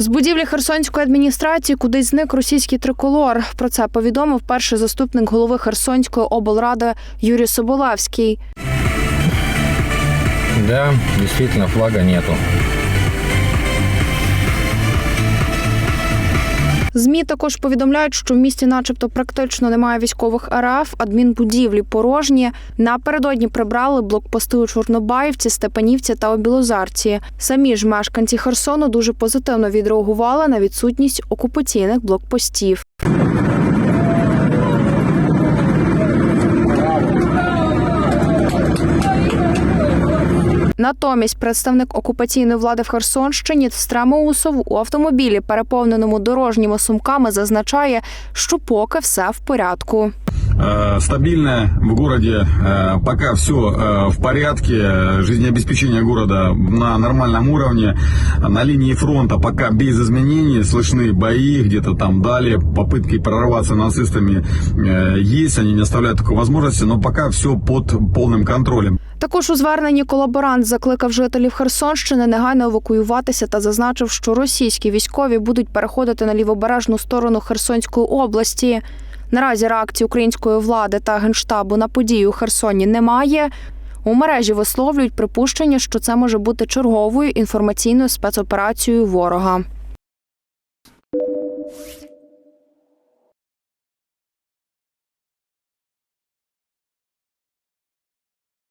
З будівлі Херсонської адміністрації кудись зник російський триколор. Про це повідомив перший заступник голови Херсонської облради Юрій Соболевський. Да, дійсно, флага нету. ЗМІ також повідомляють, що в місті, начебто, практично немає військових РФ, адмінбудівлі порожні. Напередодні прибрали блокпости у Чорнобаївці, Степанівці та Обілозарці. Самі ж мешканці Херсону дуже позитивно відреагували на відсутність окупаційних блокпостів. Натомість представник окупаційної влади в Херсонщині Стремоусов у автомобілі, переповненому дорожніми сумками, зазначає, що поки все в порядку. Э, стабильно в городе, э, пока все в порядке, э, жизнеобеспечение города на нормальном уровне, на линии фронта пока без изменений, слышны бои, где-то там далее, попытки прорваться нацистами э, есть, они не оставляют такой возможности, но пока все под полным контролем. Також у зверненні колаборант закликав жителів Херсонщини негайно евакуюватися та зазначив, що російські військові будуть переходити на лівобережну сторону Херсонської області. Наразі реакції української влади та генштабу на події у Херсоні немає. У мережі висловлюють припущення, що це може бути черговою інформаційною спецоперацією ворога.